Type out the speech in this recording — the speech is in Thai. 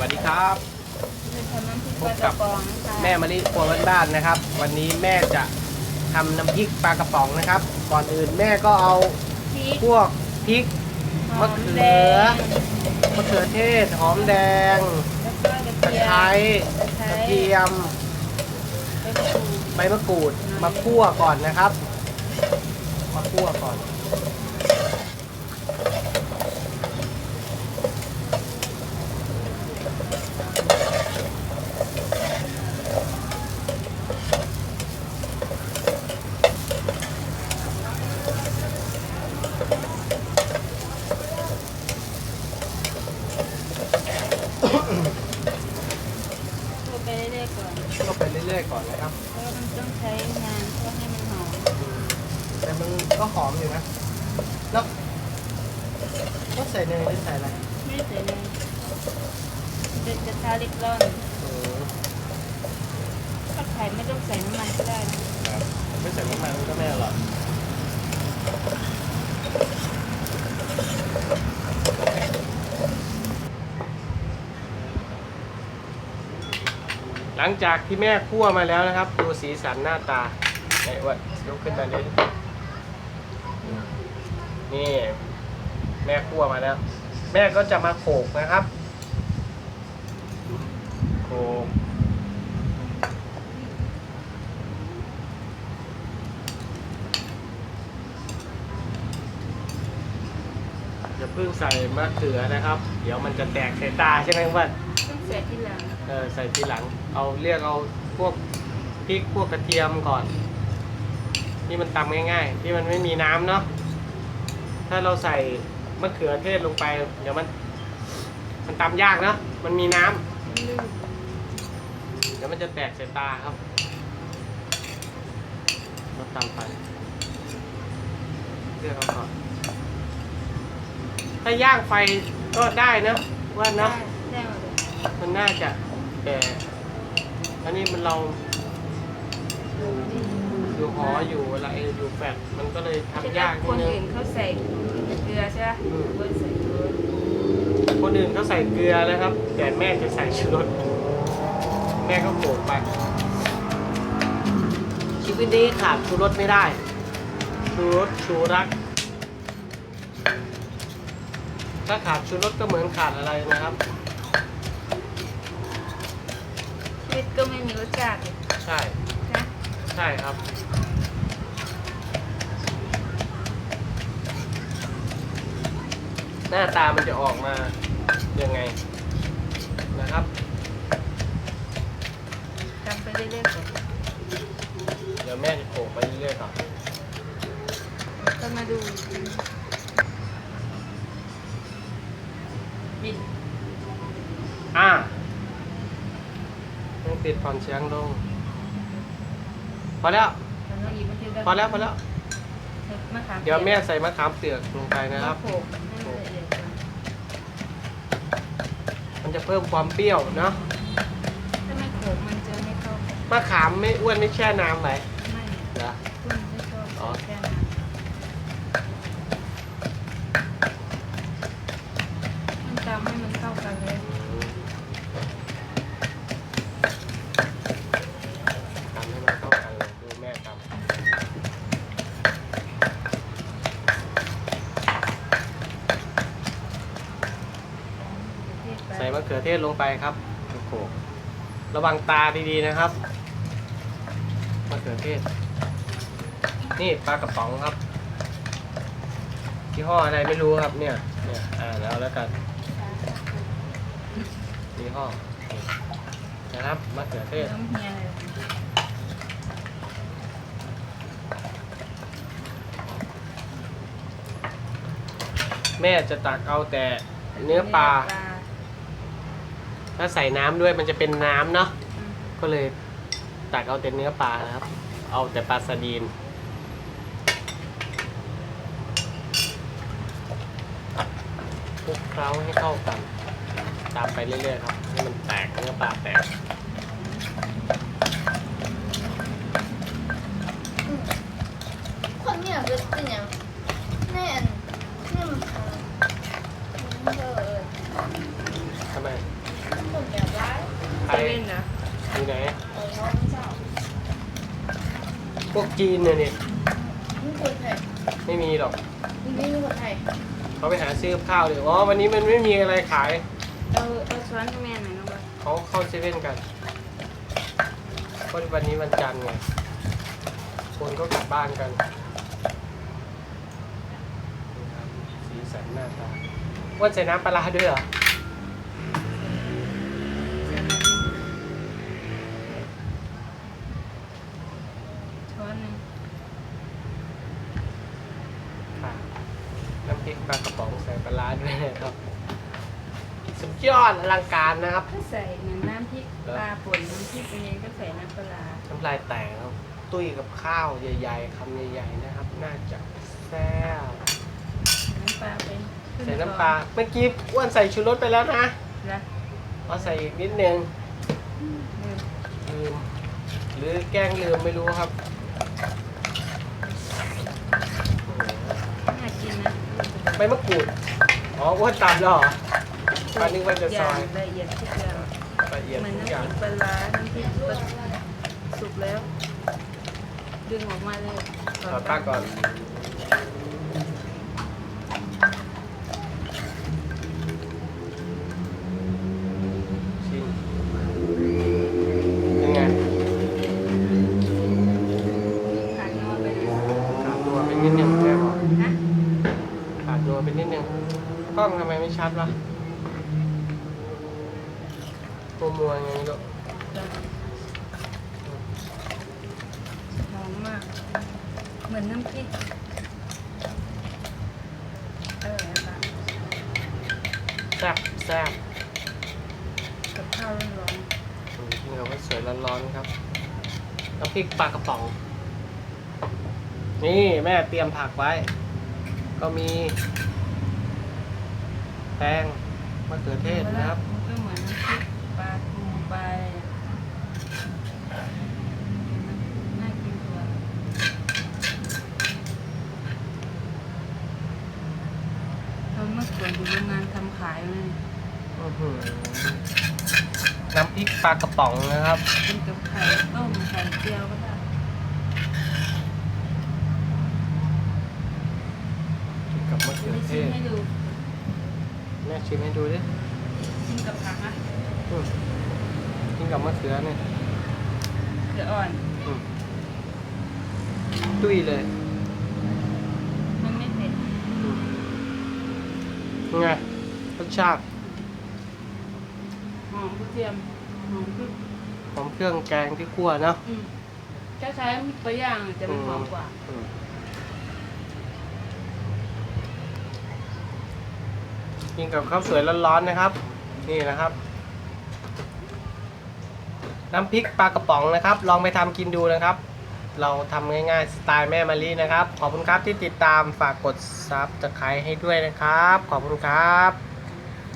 วัสดีครับจะทำน้ำพริกปลากระป๋องค่ะแม่มะลิครัวบ้านๆนะครับ วันนี้แม่จะทำน้ำพริกปลากระป๋องนะครับ ก่อนอื่นแม่ก็เอาพริกพวกพริกหมะอมเขืแดองมะเขือเทศหอมแดงแล้วก็กระตะเทียมไคร้ตะไคกร้ระเทียมใบมะกรูดใบมะกรูดมาคั่วก่อนนะครับ มาคั่วก่อน เรื่อยๆก่อนก็ไปเรื่อยๆก่อนนะครับเพราะว่ามันต้องใช้นานเพื่อให้มันหอมแต่มันก็หอมอยู่นะแล้วก็ใส่เนยหรือใส่อะไรไม่ได้ใส่เนยเป็นกระทะเล็กร่อนอืมถ้าไข่ไม่ต้องใส่น้ำมันก็ได้นะไม่ใส่น้ำมันก็ไม่อร่อย หลังจากที่แม่คั่วมาแล้วนะครับ ดูสีสันหน้าตาไหนว่ายกขึ้นมาเลยนี่ แม่คั่วมาแล้ว แม่ก็จะมาโขกนะครับโขกอย่าเพิ่งใส่มะเขือนะครับ เดี๋ยวมันจะแตกใส่ตาใช่ไหมว่าต้องใส่ที่หลัง เออใส่ทีหลัง เอาเรียกเอาพวกพริกพวกกระเทียมก่อน ที่มันตำง่ายๆ ที่มันไม่มีน้ำเนาะถ้าเราใส่มะเขือเทศลงไป เดี๋ยวมัน มันตำยากเนาะมันมีน้ำลื่นเดี๋ยวมันจะแตกใส่ตาครับเราตำไปเลือกเอาก่อนถ้าย่างไฟก็ได้นะว่าเนาะได้หมดเลยมันน่าจะ แต่อันนี้มันเราอยู่หออยู่อะไรอยู่แฟดมันก็เลยทำยากคนิดนนึงอื่นเขาใส่เกลือใช่ไหมอืมคนใส่เกลือคนอื่นเขาใส่เกลือนะครับ แต่แม่จะใส่ชูรสแม่ก็โขลกไปชีวิตนี้ขาดชูรสไม่ได้ชูรสชูรัก ถ้าขาดชูรสก็เหมือนขาดอะไรนะครับ ชีวิตก็ไม่มีรสชาติเลยใช่ นะใช่ครับ หน้าตามันจะออกมายังไงนะครับ ทำไปเรื่อยๆก่อนเดี๋ยวแม่จะโขลกไปเรื่อยๆก่อนก็มาดูบิดอ่า ติดผ่อนเสียงลง พอแล้ว พอแล้วพอแล้ว เดี๋ยวแม่ใส่มะขามเปียกลงไปนะครับ มันจะเพิ่มความเปรี้ยวเนาะถ้าไม่โขกมันจะไม่เข้ามะขามไม่อ้วนไม่แช่น้ำไหมไม่เหรอไม่ชอบอ๋อ ส่มะเขือเทศลงไปครับโอ้โหระวังตาดีๆนะครับมะเขือเทศ นี่ปลากระป๋องครับยี่ห้ออะไรไม่รู้ครับเนี่ยเนี่ยอ่านแล้วแล้วกันยี่ห้อนะครับมะเขือเทศแม่จะตักเอาแต่เนื้อปลา ถ้าใส่น้ำด้วยมันจะเป็นน้ำเนาะก็เลยตักเอาแต่เนื้อปลานะครับ เอาแต่ปลาสดีนคลุกเคล้าให้เข้ากัน ตามไปเรื่อยๆครับให้มันแตกเนื้อปลาแตกคนเนี่ยเป็นย่างแน่นนี่มันทำเออ ทำไม เอ ใครเซเว่นเหรออยู่ไหนเออเขาไม่ชอบพวกจีนเนี่ยนี่นี่คนไทยไม่มีหรอกนี่นี่คนไทยเขาไปหาซื้อกับข้าวเลยอ๋อวันนี้มันไม่มีอะไรขายเอาเอาช้อนให้แม่หน่อยนะว่าเขาเข้าเซเว่นกันเพราะวันนี้วันจันทร์ไงคนก็กลับบ้านกันนี่ครับสีสันหน้าตาว่าใส่น้ำปลาร้าด้วยเหรอ ช้อนหนึ่ง ค่ะน้ำพริก ปลากระป๋องใส่ปลาร้าด้วยนะครับ สุดยอดอลังการนะครับถ้าใส่เหมือนน้ำพริกปลาป่นน้ำพริกอะไรก็ใส่น้ำปลาร้าน้ำลายแตกครับ ตุ้ยกับข้าวใหญ่ๆคำใหญ่ๆนะครับ น่าจะแซ่บน้ำปลาไปครึ่งใส่น้ำปลาเมื่อกี้อ้วนใส่ชูรสไปแล้วนะช้อนนะเอาใส่อีกนิดนึงลืมลืมหรือแกล้งลืมไม่รู้ครับน่ากินนะ ใบมะกรูด อ๋ออ้วนตามแล้วเหรอปานึกว่าจะซอยางละเอียดทุกอย่างละเอียดเหมือนทุกน้ำอย่างพริกปลาร้าน้ำพริกปลาสุกแล้ว ดึงออกมาเลยขอตาก่อน ชิมเป็นไงขาดนอนไปเลย ขาดตัวไปนิดนึงแม่บอกฮะขาดตัว ไปนิดนึงกล้องทำไมไม่ชัดวะมัวมัวๆไงไม่รู้หอมมาก เหมือนน้ำพริกเออค่ะแซ่บแซ่บกับข้าวร้อนอืมกินกับข้าวสวยร้อนๆครับน้ำพริกปลากระป๋อง นี่แม่เตรียมผักไว้ ก็มีแตงมะเขือเทศนะครับนก็เหมือนน้ำพริกปลาทูปลาอะไรอะน่ากินกว่าเราเมื่อก่อนอยู่โรงงานทำขายเลยอื้อหือน้ำพริกปลากระป๋องนะครับกินกับไข่ต้มไข่เจียวก็ได้กับมะเขือไม่เทชิมศให้ดู แม่ชิมให้ดูดิชิมกับผักนะอืมกินกับมะเขือเนี่ยเกลืออ่อน อืมตุ้ยเลยมันไม่เผ็ดอืมยังไงรสชาติหอมกระเทียมหอมพริกหอมเครื่องแกงที่คั่วเนาะอืมถ้าใช้ปลาย่างจะมันหอมกว่า อืม กินกับข้าวสวยร้อนๆนะครับ นี่นะครับ น้ำพริกปลากระป๋องนะครับ ลองไปทำกินดูนะครับ เราทำง่ายๆสไตล์แม่มารีนะครับ ขอบคุณครับที่ติดตามฝากกดซับสไครต์ให้ด้วยนะครับ ขอบคุณครับ